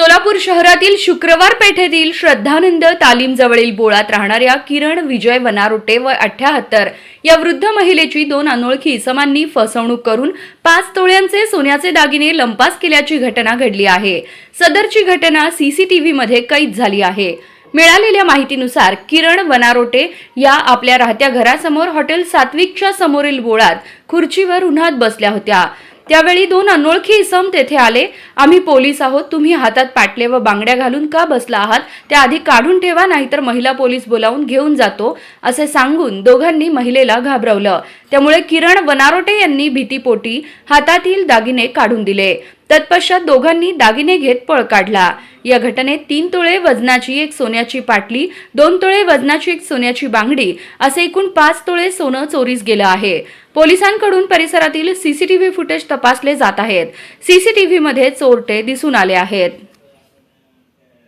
सोलापूर शहरातील शुक्रवार पेठेतील श्रद्धानंद तालीम जवळील बोळात राहणाऱ्या किरण विजय वनारोटे व अठ्याहत्तर या वृद्ध महिलेची दोन अनोळखी इसमांनी फसवणूक करून पाच तोळ्यांचे सोन्याचे दागिने लंपास केल्याची घटना घडली आहे. सदरची घटना सीसीटीव्ही मध्ये कैद झाली आहे. मिळालेल्या माहितीनुसार किरण वनारोटे या आपल्या राहत्या घरासमोर हॉटेल सात्विकच्या समोरील बोळात खुर्चीवर उन्हात बसल्या होत्या. त्यावेळी दोन अनोळखी इसम तेथे आले. आम्ही पोलीस आहोत. तुम्ही हातात पाटले व बांगड्या घालून का बसला आहात? त्या आधी काढून ठेवा नाहीतर महिला पोलीस बोलावून घेऊन जातो असे सांगून दोघांनी महिलेला घाबरवलं. त्यामुळे किरण वनारोटे यांनी भीतीपोटी हातातील दागिने काढून दिले. तत्पश्चात दोघांनी दागिने घेत पळ काढला. या घटनेत तीन तोळे वजनाची एक सोन्याची पाटली दोन तोळे वजनाची एक सोन्याची बांगडी असे एकूण पाच तोळे सोनं चोरीस गेलं आहे. पोलिसांकडून परिसरातील सीसीटीव्ही फुटेज तपासले जात आहेत. सीसीटीव्हीमध्ये चोरटे दिसून आले आहेत.